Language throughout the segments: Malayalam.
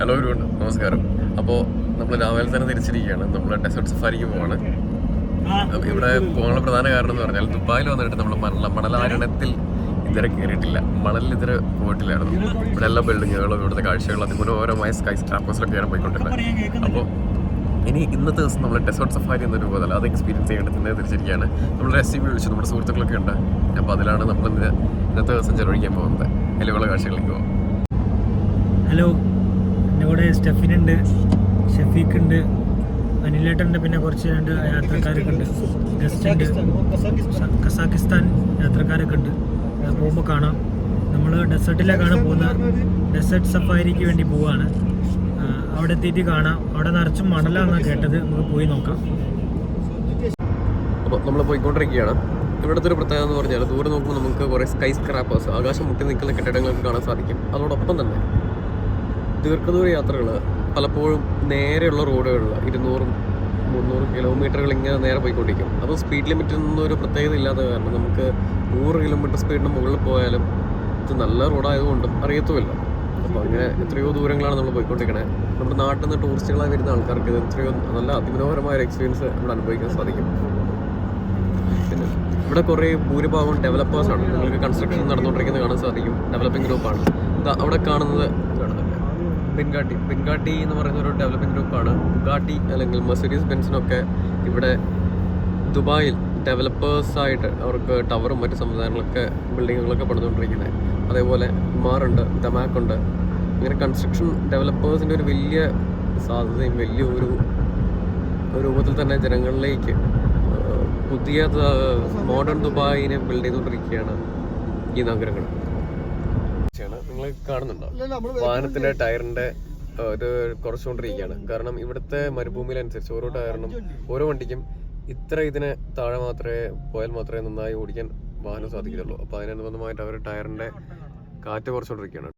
ഹലോ ഒരു നമസ്കാരം. അപ്പോൾ നമ്മൾ രാവിലെ തന്നെ തിരിച്ചിരിക്കുകയാണ്. നമ്മൾ ഡെസേർട്ട് സഫാരിക്ക് പോവാണ്. ഇവിടെ പോകാനുള്ള പ്രധാന കാരണം എന്ന് പറഞ്ഞാൽ ദുബായിൽ വന്നിട്ട് നമ്മൾ മണല മണലാരണത്തിൽ ഇതുവരെ കയറിയിട്ടില്ല മണലിൽ ഇതുവരെ പോയിട്ടില്ലായിരുന്നു. ഇവിടെ എല്ലാ ബിൽഡിങ്ങുകളും ഇവിടുത്തെ കാഴ്ചകളും അതിമനോഹരമായ സ്കൈ സ്റ്റാപ്പേഴ്സിലൊക്കെയാണ് പോയിക്കൊണ്ടിരുന്നത് അപ്പോൾ ഇനി ഇന്നത്തെ ദിവസം നമ്മൾ ഡെസേർട്ട് സഫാരി എന്നൊരു പോലെ അത് എക്സ്പീരിയൻസ് ചെയ്യേണ്ടതിന് തിരിച്ചിരിക്കുകയാണ്. നമ്മൾ ബി വിളിച്ചു. നമ്മുടെ സുഹൃത്തുക്കളൊക്കെ ഉണ്ട്. അപ്പോൾ അതിലാണ് നമ്മൾ ഇന്ന് ഇന്നത്തെ ദിവസം ചെലവഴിക്കാൻ പോകുന്നത്. അതിലുള്ള കാഴ്ചകളിലേക്ക് പോകും ഹലോ എന്റെ കൂടെ സ്റ്റെഫിനുണ്ട് ഷെഫീഖ് ഉണ്ട് അനിലേട്ടുണ്ട് പിന്നെ കുറച്ച് രണ്ട് യാത്രക്കാരൊക്കെ ഉണ്ട് ഗസ്റ്റ് ഉണ്ട് കസാക്കിസ്ഥാൻ യാത്രക്കാരൊക്കെ ഉണ്ട് പോകുമ്പോൾ കാണാം. നമ്മൾ ഡെസേർട്ടിലേക്കാണ് പോകുന്നത്. ഡെസേർട്ട് സഫാരിക്ക് വേണ്ടി പോവുകയാണ് അവിടെ എത്തിയിട്ട് കാണാം. അവിടെ നിറച്ചും മണലാണെന്നാണ് കേട്ടത്. നമുക്ക് പോയി നോക്കാം. അപ്പോൾ നമ്മൾ പോയിക്കൊണ്ടിരിക്കുകയാണ്. ഇവിടുത്തെ ഒരു പ്രത്യേകത എന്ന് പറഞ്ഞാൽ ദൂരെ നോക്കുമ്പോൾ നമുക്ക് കുറേ സ്കൈ സ്ക്രാപ്പേഴ്സ് ആകാശം മുട്ടി നിൽക്കുന്ന കെട്ടിടങ്ങളൊക്കെ കാണാൻ സാധിക്കും. അതോടൊപ്പം തന്നെ ദീർഘദൂര യാത്രകൾ പലപ്പോഴും നേരെയുള്ള റോഡുകളിൽ ഇരുന്നൂറും മുന്നൂറ് കിലോമീറ്ററുകൾ ഇങ്ങനെ നേരെ പോയിക്കൊണ്ടിരിക്കും. അപ്പോൾ സ്പീഡ് ലിമിറ്റിൽ നിന്നും ഒരു പ്രത്യേകത ഇല്ലാത്ത കാരണം നമുക്ക് നൂറ് കിലോമീറ്റർ സ്പീഡിന് മുകളിൽ പോയാലും ഇത് നല്ല റോഡായതുകൊണ്ടും അറിയത്തുമില്ല. അപ്പോൾ അങ്ങനെ എത്രയോ ദൂരങ്ങളാണ് നമ്മൾ പോയിക്കൊണ്ടിരിക്കണേ. നമ്മുടെ നാട്ടിൽ നിന്ന് ടൂറിസ്റ്റുകളായി വരുന്ന ആൾക്കാർക്ക് ഇത് എത്രയോ നല്ല അതിമനോഹരമായ ഒരു എക്സ്പീരിയൻസ് നമ്മൾ അനുഭവിക്കാൻ സാധിക്കും. പിന്നെ ഇവിടെ കുറേ ഭൂരിഭാഗം ഡെവലപ്പേഴ്സാണ് നിങ്ങൾക്ക് കൺസ്ട്രക്ഷൻ നടന്നുകൊണ്ടിരിക്കുന്നത് കാണാൻ സാധിക്കും. ഡെവലപ്പിംഗ് ഗ്രൂപ്പാണ് അവിടെ കാണുന്നത് കാണുന്നില്ല ബെൻഗാട്ടി ബെൻഗാട്ടി എന്ന് പറയുന്ന ഒരു ഡെവലപ്പിംഗ് ഗ്രൂപ്പാണ് ബുഗാട്ടി അല്ലെങ്കിൽ മെർസിഡീസ് ബെൻസിനൊക്കെ ഇവിടെ ദുബായിൽ ഡെവലപ്പേഴ്സായിട്ട് അവർക്ക് ടവറും മറ്റ് സംവിധാനങ്ങളൊക്കെ ബിൽഡിങ്ങുകളൊക്കെ പണിതുകൊണ്ടിരിക്കുന്നത് അതേപോലെ മാറുണ്ട് ദമാക്കുണ്ട് ഇങ്ങനെ കൺസ്ട്രക്ഷൻ ഡെവലപ്പേഴ്സിന്റെ ഒരു വലിയ സാധ്യതയും വലിയ ഒരു രൂപത്തിൽ തന്നെ ജനങ്ങളിലേക്ക് പുതിയ മോഡേൺ ദുബായിനെ ബിൽഡ് ചെയ്തുകൊണ്ടിരിക്കുകയാണ് ഈ നഗരങ്ങൾ. നിങ്ങൾ കാണുന്നുണ്ടോ? വാഹനത്തിന്റെ ടയറിന്റെ ഇത് കുറച്ചുകൊണ്ടിരിക്കുകയാണ്. കാരണം ഇവിടുത്തെ മരുഭൂമിയിലനുസരിച്ച് ഓരോ ടയറിനും ഓരോ വണ്ടിക്കും ഇത്ര ഇതിന് താഴെ മാത്രമേ പോയാൽ മാത്രമേ നന്നായി ഓടിക്കാൻ വാഹനം സാധിക്കുകയുള്ളൂ അപ്പോൾ അതിനനുബന്ധമായിട്ട് അവർ ടയറിന്റെ കാറ്റ് കുറച്ചുകൊണ്ടിരിക്കുകയാണ്.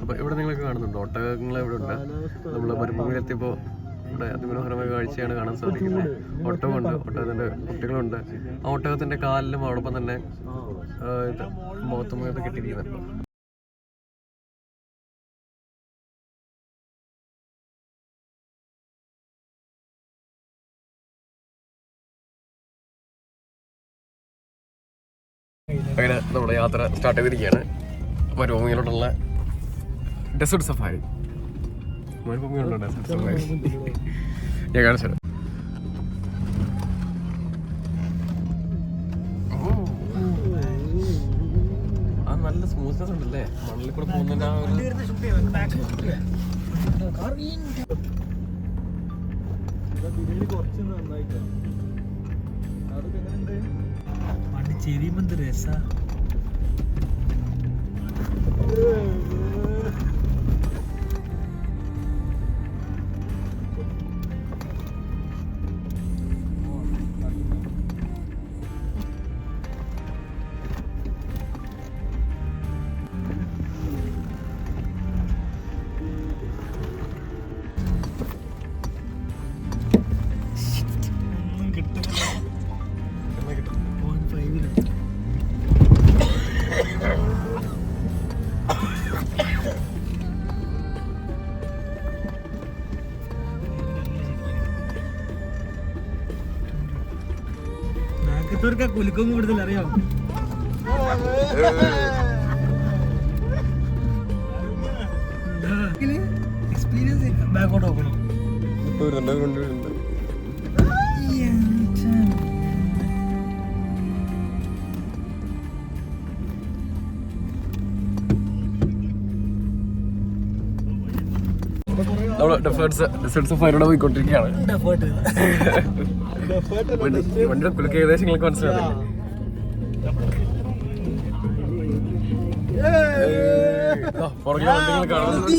അപ്പൊ ഇവിടെ നിങ്ങൾക്ക് കാണുന്നുണ്ട്? ഒട്ടകങ്ങൾ ഇവിടെ ഉണ്ട്. നമ്മൾ മരുഭൂമിയിലെത്തിയപ്പോൾ ഇവിടെ അതിമനോഹരമായ കാഴ്ചയാണ് കാണാൻ സാധിക്കുന്നത്. ഒട്ടകമുണ്ട്. ഒട്ടകത്തിന്റെ കുട്ടികളുണ്ട്. ആ ഒട്ടകത്തിന്റെ കാലിലും അതോടൊപ്പം തന്നെ ആ, ഇത് മുഖത്തും ഇത് കെട്ടിയിരിക്കുന്നുണ്ട് നമ്മുടെ യാത്ര സ്റ്റാർട്ട് ചെയ്തിരിക്കുകയാണ്. മരുഭൂമിയിലോട്ടുള്ള ഡെസേർട്ട് സഫാരി ഡെസേർട്ട് സഫാരി നല്ല സ്മൂത്ത്നെസ് ഉണ്ടല്ലേ? മണ്ണിൽ കൂടെ പോകുന്നതിന്റെ ആ ഒരു ചെരിയുമ്പോ രസ? നാക്കത്തൂർക്ക കുലുക്കും കൂടുതൽ അറിയാം. എക്സ്പീരിയൻസ് ബാക്കോട്ട് നോക്കണം. കൊണ്ടുവരുന്നുണ്ട് കൊണ്ടുവരുന്നുണ്ട് നമ്മൾ ഡെസേർട്സ് ഡെസേർട്ട് സഫാരിയുടെ പോയിക്കൊണ്ടിരിക്കുകയാണ്. വണ്ടിയുടെ കുലുക്ക് ഏകദേശം നിങ്ങൾക്ക് മനസ്സിലാവില്ലേ ആ, പുറകിലെ വണ്ടികൾ കാണുന്നത്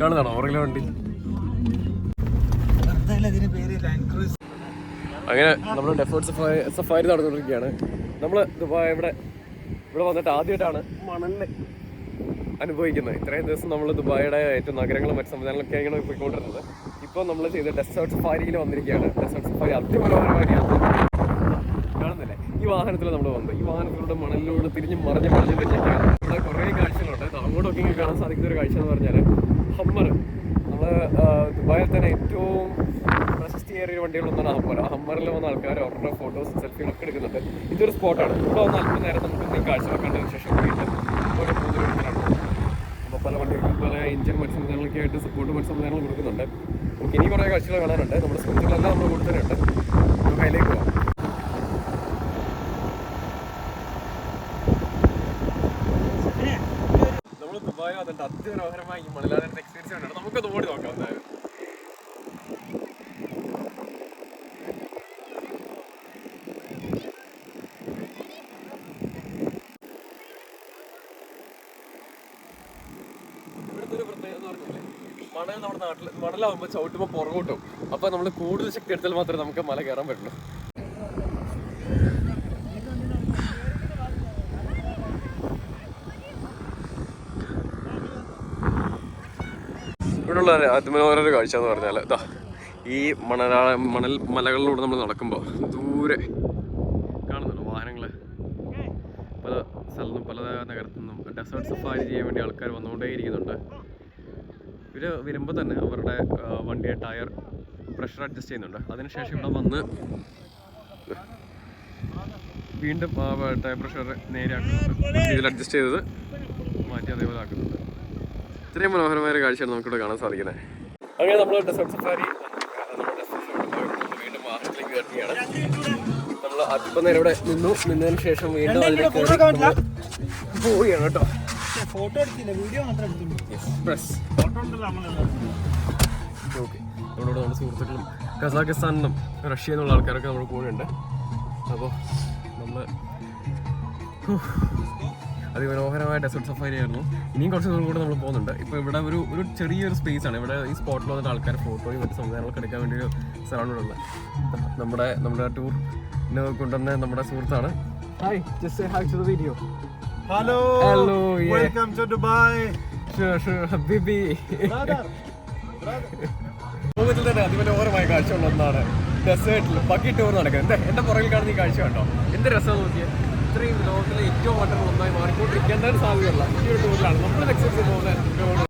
കാണുന്നതാണോ പുറകിലെ വണ്ടി. അങ്ങനെ നമ്മൾ ഡെഫേർട്ട് സഫാരി സഫാരി നടന്നുകൊണ്ടിരിക്കുകയാണ്. നമ്മൾ ദുബായ് ഇവിടെ ഇവിടെ വന്നിട്ട് ആദ്യമായിട്ടാണ് മണലിനെ അനുഭവിക്കുന്നത്. ഇത്രയും ദിവസം നമ്മൾ ദുബായിയുടെ ഏറ്റവും നഗരങ്ങളും മറ്റ് ഇങ്ങനെ പോയിക്കൊണ്ടിരുന്നത്. ഇപ്പോൾ നമ്മൾ ചെയ്ത ഡെസേർട്ട് സഫാരിയിൽ വന്നിരിക്കുകയാണ്. ഡെസേർട്ട് സഫാരി അതിമനോഹരമായ കാണുന്നില്ലേ? ഈ വാഹനത്തിൽ നമ്മൾ വന്നത് ഈ വാഹനത്തിലൂടെ മണലിലൂടെ തിരിഞ്ഞ് മറിഞ്ഞ് മറിഞ്ഞ് തിരിഞ്ഞൊക്കെയാണ് ഇവിടെ കുറേ കാഴ്ചകളുണ്ട്. അങ്ങോട്ടൊക്കെ ഇങ്ങനെ കാണാൻ സാധിക്കുന്ന ഒരു കാഴ്ച എന്ന് പറഞ്ഞാൽ ഹമ്മർ നമ്മൾ ദുബായിൽ തന്നെ ഏറ്റവും പ്രശസ്തിയേറിയ വണ്ടികളൊന്നാണ് ഹമ്മർ. ആ ഹമ്മറിൽ വന്ന ആൾക്കാർ അവരുടെ ഫോട്ടോസ് സെൽഫികളൊക്കെ എടുക്കുന്നുണ്ട്. ഇതൊരു സ്പോട്ടാണ് ഇവിടെ വന്ന് അല്പം നമുക്ക് ഈ കാഴ്ചകൾ കണ്ടതിന് ശേഷം വീണ്ടും ഒരു മൂന്നിലാണ് അപ്പോൾ പല വണ്ടികൾക്കും മത്സ്യബന്ധനങ്ങളൊക്കെ ആയിട്ട് സപ്പോർട്ട് മറ്റ് സംവിധാനങ്ങൾ കൊടുക്കുന്നുണ്ട്. നമുക്ക് ഇനി കുറേ കാഴ്ചകൾ കാണാനുണ്ട്. നമ്മുടെ സുഹൃത്തുക്കളെല്ലാം നമ്മൾ കൊടുത്തിട്ടുണ്ട് നമുക്ക് അതിലേക്ക് പോകാം നമ്മൾ ദുബായ് വന്നിട്ട് അതിമനോഹരമായി ഈ എക്സ്പീരിയൻസ് കണ്ടിട്ട് നമുക്കത് ഓടി നോക്കാം എന്തായാലും ഇവിടുത്തെ ഒരു പ്രത്യേകത എന്ന് പറഞ്ഞാൽ മണൽ നമ്മുടെ നാട്ടിൽ മണലാവുമ്പോൾ ചവിട്ടുമ്പോൾ പുറകോട്ടും. അപ്പൊ നമ്മൾ കൂടുതൽ ശക്തി എടുത്താൽ മാത്രമേ നമുക്ക് മല കയറാൻ പറ്റുള്ളൂ. ഇവിടെയുള്ള അതിമനോഹര കാഴ്ച എന്ന് പറഞ്ഞാൽ ഇതാ ഈ മണലാ മണൽ മലകളിലൂടെ നമ്മൾ നടക്കുമ്പോൾ ദൂരെ കാണുന്നുണ്ടോ വാഹനങ്ങൾ പല സ്ഥലത്തും പല നഗരത്തു നിന്നും ഡെസേർട്ട് സഫാരി ചെയ്യാൻ വേണ്ടി ആൾക്കാർ വന്നുകൊണ്ടേയിരിക്കുന്നുണ്ട്. ഇവർ വരുമ്പോൾ തന്നെ അവരുടെ വണ്ടിയെ ടയർ പ്രഷർ അഡ്ജസ്റ്റ് ചെയ്യുന്നുണ്ട്. അതിനുശേഷം ഇവിടെ വന്ന് വീണ്ടും ടയർ പ്രഷർ നേരെയാക്കുന്നുണ്ട്. ഇതിൽ അഡ്ജസ്റ്റ് ചെയ്തത് മാറ്റി അതേപോലെ ആക്കുന്നുണ്ട്. ഇത്രയും മനോഹരമായ ഒരു കാഴ്ചയാണ് നമുക്കിവിടെ കാണാൻ സാധിക്കുന്നത്. അങ്ങനെ നമ്മൾ ഡെസേർട്ട് സഫാരി വീണ്ടും നമ്മൾ അല്പം നേരം ഇവിടെ നിന്നു. നിന്നതിന് ശേഷം വീണ്ടും അതിലേക്ക് പോവുകയാണ് കേട്ടോ. ഫോട്ടോ എടുത്തില്ല വീഡിയോ മാത്രം എടുത്തിട്ടുണ്ട് ഫോട്ടോ ഓക്കെ നമ്മളോട് നമ്മുടെ സുഹൃത്തുക്കളും കസാഖിസ്ഥാനിലും റഷ്യ എന്നുള്ള ആൾക്കാരൊക്കെ നമ്മൾ കൂടെയുണ്ട് അപ്പോൾ നമ്മൾ അതിമനോഹരമായ ഡെസേർട്ട് സഫാരി ആയിരുന്നു. ഇനിയും കുറച്ച് ദൂരം കൂടെ നമ്മൾ പോകുന്നുണ്ട്. ഇപ്പോൾ ഇവിടെ ഒരു ഒരു ചെറിയൊരു സ്പേസ് ആണ്. ഇവിടെ ഈ സ്പോട്ടിൽ വന്നിട്ട് ആൾക്കാർ ഫോട്ടോയും മറ്റു സംവിധാനങ്ങളൊക്കെ എടുക്കാൻ വേണ്ടി ഒരു സ്ഥലമാണ് ഇവിടെ ഉള്ളത്. നമ്മുടെ നമ്മുടെ ടൂറിന് കൊണ്ടുവന്ന നമ്മുടെ സുഹൃത്താണ്. Hi just hi to the video hello Hello, yeah. Welcome to Dubai ഹബീബി ബ്രദർ ലോകത്തിൽ തന്നെ അതിമനോഹരമായ കാഴ്ച ഉള്ള ഒന്നാണ് ഡെസേർട്ടിൽ ബക്കി ടൂർ നടക്കുന്നത്. എന്താ എന്റെ പുറകിൽ കാണുന്ന ഈ കാഴ്ച കണ്ടോ? എന്ത് രസം നോക്കിയാൽ ഇത്രയും ലോകത്തിലെ ഏറ്റവും വട്ടം ഒന്നായി മാറിക്കൊണ്ടിരിക്കാൻ സാധ്യതയുള്ള ഈ ഒരു ടൂറിലാണ് നമ്മൾ എക്സസ് പോകുന്ന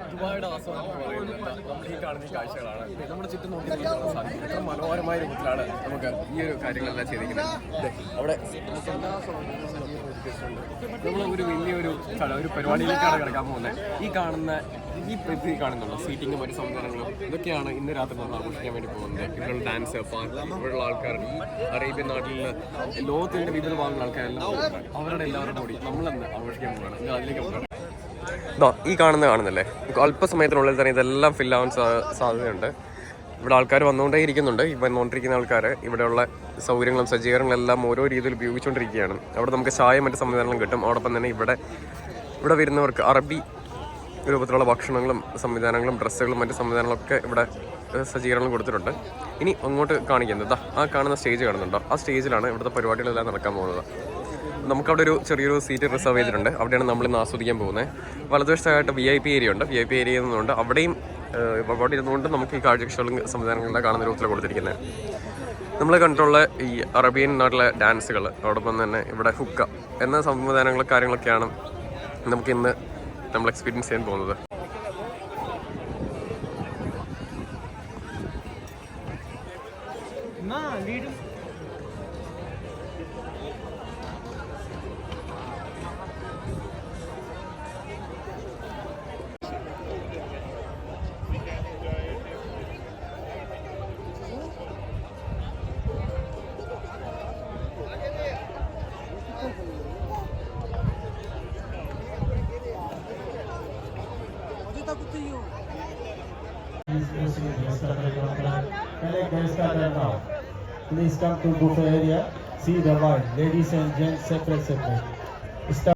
ദുബായിയുടെ ആസ്വാദനം ഈ കാണുന്ന കാഴ്ചകളാണ്. നമ്മുടെ ചുറ്റും നോക്കി സാധിക്കും. മനോഹരമായ രൂപത്തിലാണ് നമുക്ക് ഈ ഒരു കാര്യങ്ങളെല്ലാം ചെയ്തിരിക്കുന്നത്. അവിടെ നമുക്ക് എല്ലാ. നമ്മൾ ഒരു വലിയൊരു ഒരു പരിപാടിയിലേക്കാണ് കിടക്കാൻ പോകുന്നത്. ഈ കാണുന്ന ഈ ഇത് കാണുന്നുണ്ടോ സീറ്റിംഗും മറ്റു സംവിധാനങ്ങളും. ഇതൊക്കെയാണ് ഇന്ന് രാത്രി നമ്മൾ ആഘോഷിക്കാൻ വേണ്ടി പോകുന്നത്. ഇവിടെയുള്ള ഡാൻസ് പാട്ട് ഇവിടെയുള്ള ആൾക്കാർ ഈ അറേബ്യൻ നാട്ടിൽ ലോകത്തിന്റെ വിവിധ ഭാഗങ്ങളിലുള്ള ആൾക്കാരെല്ലാം അവരുടെ എല്ലാവരും കൂടി നമ്മളെന്ന് ആഘോഷിക്കാൻ പോവുകയാണ്. അതിലേക്ക് പോകാം ദാ ഈ കാണുന്ന കാണുന്നില്ലേ? അല്പസമയത്തിനുള്ളിൽ തന്നെ ഇതെല്ലാം ഫില്ലാവാൻ സാധ്യതയുണ്ട്. ഇവിടെ ആൾക്കാർ വന്നുകൊണ്ടേ ഇരിക്കുന്നുണ്ട്. ഈ വന്നുകൊണ്ടിരിക്കുന്ന ആൾക്കാർ ഇവിടെയുള്ള സൗകര്യങ്ങളും സജ്ജീകരണങ്ങളും എല്ലാം ഓരോ രീതിയിൽ ഉപയോഗിച്ചുകൊണ്ടിരിക്കുകയാണ്. അവിടെ നമുക്ക് ചായ മറ്റ് സംവിധാനങ്ങളും കിട്ടും. അതോടൊപ്പം തന്നെ ഇവിടെ ഇവിടെ വരുന്നവർക്ക് അറബി രൂപത്തിലുള്ള ഭക്ഷണങ്ങളും സംവിധാനങ്ങളും ഡ്രസ്സുകളും മറ്റ് സംവിധാനങ്ങളൊക്കെ ഇവിടെ സജ്ജീകരണങ്ങൾ സജ്ജീകരണം കൊടുത്തിട്ടുണ്ട്. ഇനി അങ്ങോട്ട് കാണിക്കുന്നത് ആ കാണുന്ന സ്റ്റേജ് കാണുന്നുണ്ടോ? ആ സ്റ്റേജിലാണ് ഇവിടുത്തെ പരിപാടികളെല്ലാം നടക്കാൻ പോകുന്നത്. നമുക്കവിടെ ഒരു ചെറിയൊരു സീറ്റ് റിസർവ് ചെയ്തിട്ടുണ്ട്. അവിടെയാണ് നമ്മൾ ഇന്ന് ആസ്വദിക്കാൻ പോകുന്നത്. വലതുവശത്തായിട്ട് വി ഐ പി ഏരിയ ഉണ്ട്. വി ഐ പി ഏരിയ എന്നുണ്ട് അവിടെയും അവിടെ ഇരുന്നുകൊണ്ട് നമുക്ക് ഈ കാഴ്ചകളും സംവിധാനങ്ങളെല്ലാം കാണുന്ന രൂപത്തിൽ കൊടുത്തിരിക്കുന്നത്. നമ്മൾ കണ്ടിട്ടുള്ള ഈ അറേബ്യൻ നാട്ടിലെ ഡാൻസുകൾ അതോടൊപ്പം തന്നെ ഇവിടെ ഹുക്ക എന്ന സംവിധാനങ്ങളും കാര്യങ്ങളൊക്കെയാണ് നമുക്കിന്ന് നമ്മൾ എക്സ്പീരിയൻസ് ചെയ്യാൻ പോകുന്നത്. to you. Please Please come to buffet area. See the wine. Ladies and gents, separate, separate.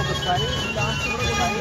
ఒకసారి లాస్ట్ కూడా ఒకసారి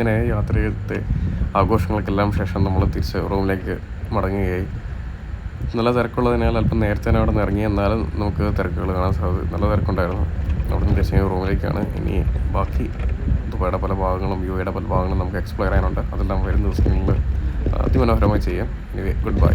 അങ്ങനെ യാത്രയിലത്തെ ആഘോഷങ്ങൾക്കെല്ലാം ശേഷം നമ്മൾ തിരിച്ച് റൂമിലേക്ക് മടങ്ങുകയായി. നല്ല തിരക്കുള്ളതിനാൽ അല്പം നേരത്തെ തന്നെ അവിടെ നിന്ന് ഇറങ്ങി. എന്നാലും നമുക്ക് തിരക്കുകൾ കാണാൻ സാധിക്കും നല്ല തിരക്കുണ്ടായിരുന്നു. അവിടെ നിന്ന് തിരിച്ച് റൂമിലേക്കാണ്. ഇനി ബാക്കി ദുബായുടെ പല ഭാഗങ്ങളും യു എയുടെ പല ഭാഗങ്ങളും നമുക്ക് എക്സ്പ്ലോർ ചെയ്യാനുണ്ട്. അതെല്ലാം വരും ദിവസങ്ങളിൽ അതിമനോഹരമായി ചെയ്യാം. ഇനി ഗുഡ് ബൈ